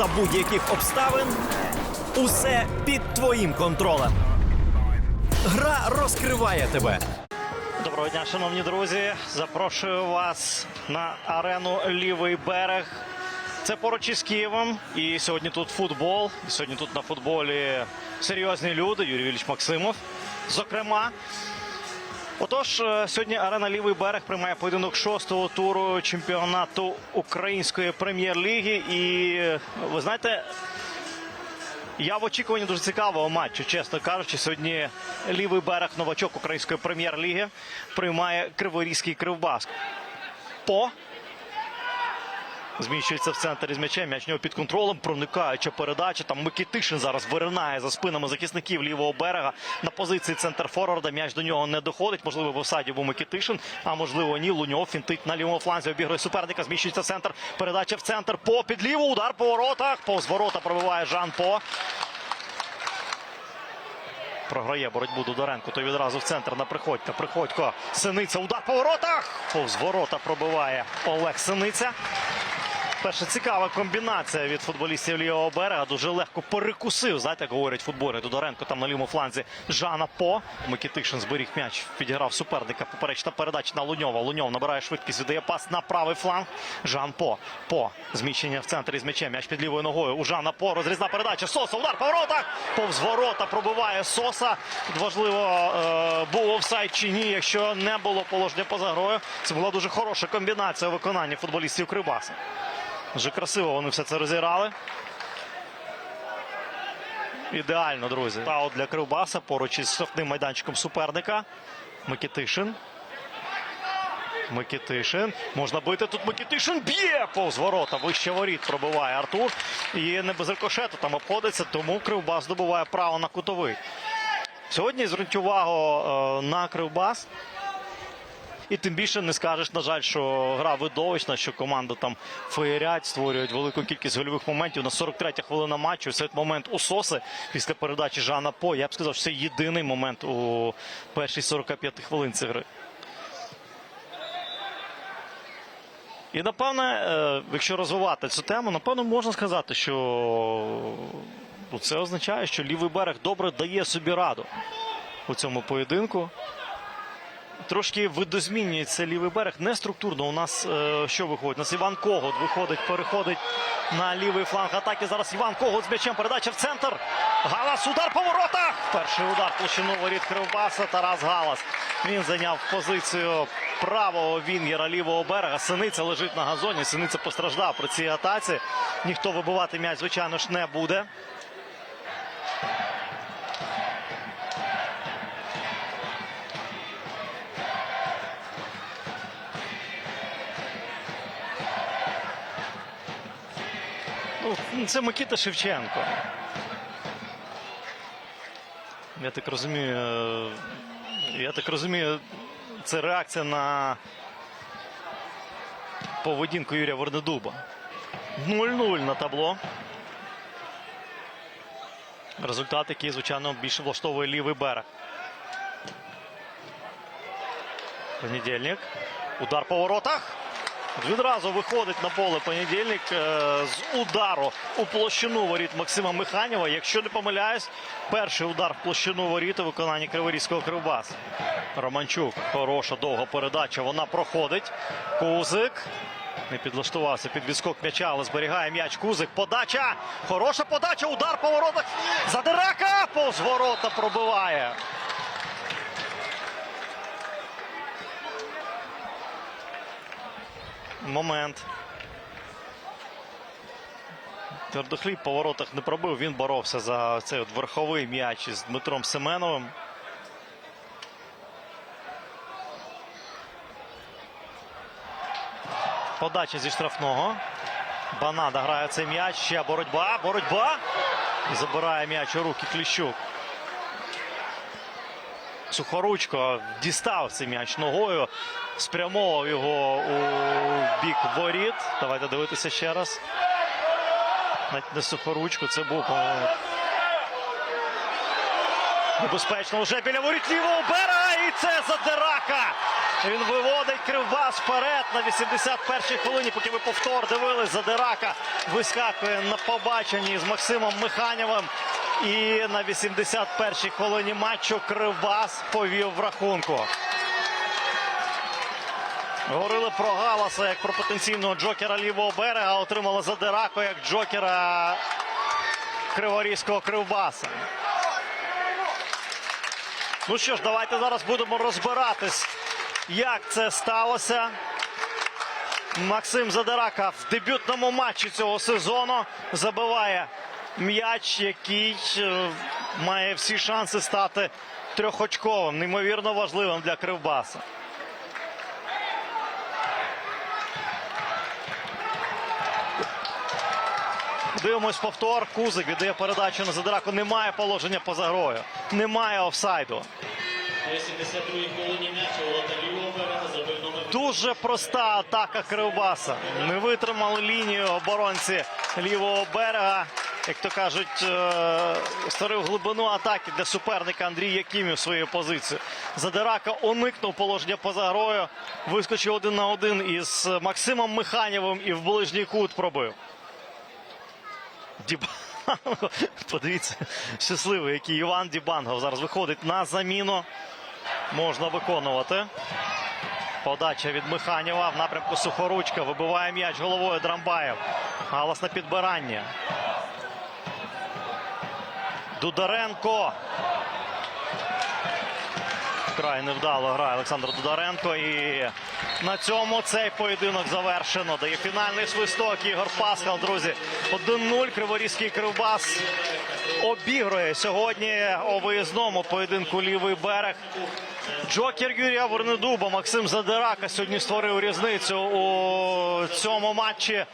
за будь-яких обставин. Усе під твоїм контролем. Гра розкриває тебе. Доброго дня, шановні друзі. Запрошую вас на арену Лівий берег. Це поруч із Києвом. І сьогодні тут футбол. І сьогодні тут на футболі серйозні люди. Юрій Віліч Максимов. Зокрема. Отож, е, сьогодні арена Лівий берег приймає поєдинок шостого туру чемпіонату Української прем'єр-ліги. І е, ви знаєте, я в очікуванні дуже цікавого матчу, чесно кажучи. Сьогодні лівий берег новачок української прем'єр-ліги приймає Криворізький кривбас. По зміщується в центр із м'ячем. М'яч нього під контролем. Проникаюча передача. Там Микитишин зараз виринає за спинами захисників лівого берега на позиції центр форварда. М'яч до нього не доходить. Можливо, в офсайді був Микитишин, а можливо, ні. Луньов фінтить на лівому фланзі. Обігрує суперника. Зміщується в центр. Передача в центр. По під ліву. Удар по воротах. Повз ворота пробиває Жан По. Програє боротьбу Дударенко. Той відразу в центр на Приходька. Приходько. Синиця. Удар по воротах. Повз ворота пробиває Олег Синиця. Перша цікава комбінація від футболістів лівого берега. Дуже легко перекусив. Знаєте, як говорять футболі. Дударенко там на лівому фланзі Жана По. Микитишин зберіг м'яч. Підіграв суперника. Поперечна передача на Луньова. Луньов набирає швидкість. Віддає пас на правий фланг. Жан По. По. Зміщення в центрі з м'ячем. М'яч під лівою ногою. У Жана По. Розрізна передача. Соса. Удар по воротах. Повз ворота пробиває Соса. Тут важливо, е, був офсайд чи ні. Якщо не було положення поза грою. Це була дуже хороша комбінація у виконанні футболістів Кривбаса. Дуже красиво вони все це розіграли. Ідеально, друзі. Аут для Кривбаса поруч із штрафним майданчиком суперника. Микитишин. Микитишин. Можна бити тут Микитишин. Б'є повз ворота. Вище воріт пробиває Артур. І не без рикошету там обходиться, тому Кривбас здобуває право на кутовий. Сьогодні зверніть увагу е, на Кривбас. І тим більше не скажеш, на жаль, що гра видовищна, що команда там феєрять, створюють велику кількість гольових моментів. На 43-я хвилина матчу. Це момент у Соси після передачі Жана По. Я б сказав, що це єдиний момент у першій 45 хвилин цієї гри. І напевне, е, якщо розвивати цю тему, напевно, можна сказати, що ну, це означає, що лівий берег добре дає собі раду у цьому поєдинку. Трошки видозмінюється лівий берег. Не структурно. У нас е, що виходить? У нас Іван Когот виходить, переходить на лівий фланг атаки. Зараз Іван Когот з м'ячем. Передача в центр. Галас. Удар по воротах. Перший удар площину воріт Кривбаса. Тарас Галас. Він зайняв позицію правого вінгера лівого берега. Синиця лежить на газоні. Синиця постраждав при цій атаці. Ніхто вибивати м'яч, звичайно ж, не буде. Це Микита Шевченко. Я так розумію. Я так розумію, це реакція на поведінку Юрія Вернедуба. 0-0 на табло. Результат, який, звичайно, більше влаштовує лівий берег. Понедільник. Удар по воротах. Відразу виходить на поле понедільник е, з удару у площину воріт Максима Механєва. Якщо не помиляюсь, перший удар в площину воріт у виконанні Криворізького Кривбаса. Романчук. Хороша довга передача. Вона проходить. Кузик. Не підлаштувався під відскок м'яча, але зберігає м'яч. Кузик. Подача. Хороша подача. Удар по воротах. Задирака. Повз ворота пробиває. Момент. Твердохліб по воротах не пробив. Він боровся за цей от верховий м'яч із Дмитром Семеновим. Подача зі штрафного. Банада грає цей м'яч. Ще боротьба. Боротьба. І забирає м'яч у руки Кліщук. Сухоручко дістав цей м'яч ногою, спрямовував його у бік воріт. Давайте дивитися ще раз. Не сухоручку, це був Небезпечно вже біля воріт лівого берега. і це Задирака. Він виводить Кривбас вперед на 81-й хвилині. Поки ви повтор дивились, Задирака вискакує на побаченні з Максимом Миханєвим. І на 81-й хвилині матчу Кривбас повів в рахунку. Говорили про Галаса як про потенційного джокера лівого берега. Отримали Задирако як джокера Криворізького Кривбаса. Ну що ж, давайте зараз будемо розбиратись, як це сталося. Максим Задирака в дебютному матчі цього сезону забиває м'яч, який е, має всі шанси стати трьохочковим, неймовірно важливим для Кривбаса. Дивимось повтор. Кузик віддає передачу на Задираку. Немає положення поза грою. Немає офсайду. На 82-й хвилині м'яча ворота лівого берега забив номер Дуже проста атака Кривбаса. Не витримали лінію оборонці лівого берега. Як то кажуть, е, створив глибину атаки для суперника Андрій Якимів своєю позицією. Задирака уникнув положення поза грою. Вискочив один на один із Максимом Миханєвим і в ближній кут пробив. Дібанго. Подивіться, щасливий, який Іван Дібанго зараз виходить на заміну. Можна виконувати. Подача від Миханєва в напрямку Сухоручка. Вибиває м'яч головою Драмбаєв. Галас на підбирання. Дударенко. Вкрай невдало грає Олександр Дударенко. І на цьому цей поєдинок завершено. Дає фінальний свисток Ігор Паскал, друзі. 1-0. Криворізький кривбас обігрує сьогодні у виїзному поєдинку лівий берег. Джокер Юрія Вернедуба Максим Задирака сьогодні створив різницю у цьому матчі.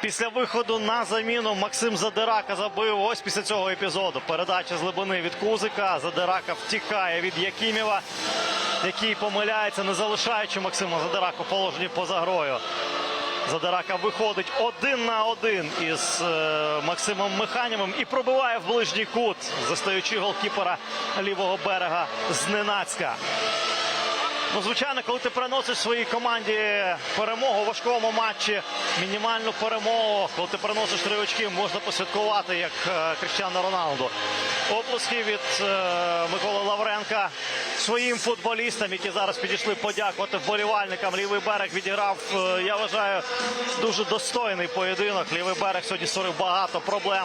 Після виходу на заміну Максим Задирака забив ось після цього епізоду. Передача з глибини від Кузика. Задирака втікає від Якимєва, який помиляється, не залишаючи Максима Задираку в положенні поза грою. Задирака виходить один на один із е, Максимом Механєвим і пробиває в ближній кут, застаючи голкіпера лівого берега зненацька. Ну, звичайно, коли ти приносиш своїй команді перемогу у важкому матчі, мінімальну перемогу, коли ти приносиш три очки, можна посвяткувати як е, Кріштіану Роналду. Оплески від е, Миколи Лавренка своїм футболістам, які зараз підійшли подякувати вболівальникам. Лівий берег відіграв, е, я вважаю, дуже достойний поєдинок. Лівий берег сьогодні створив багато проблем.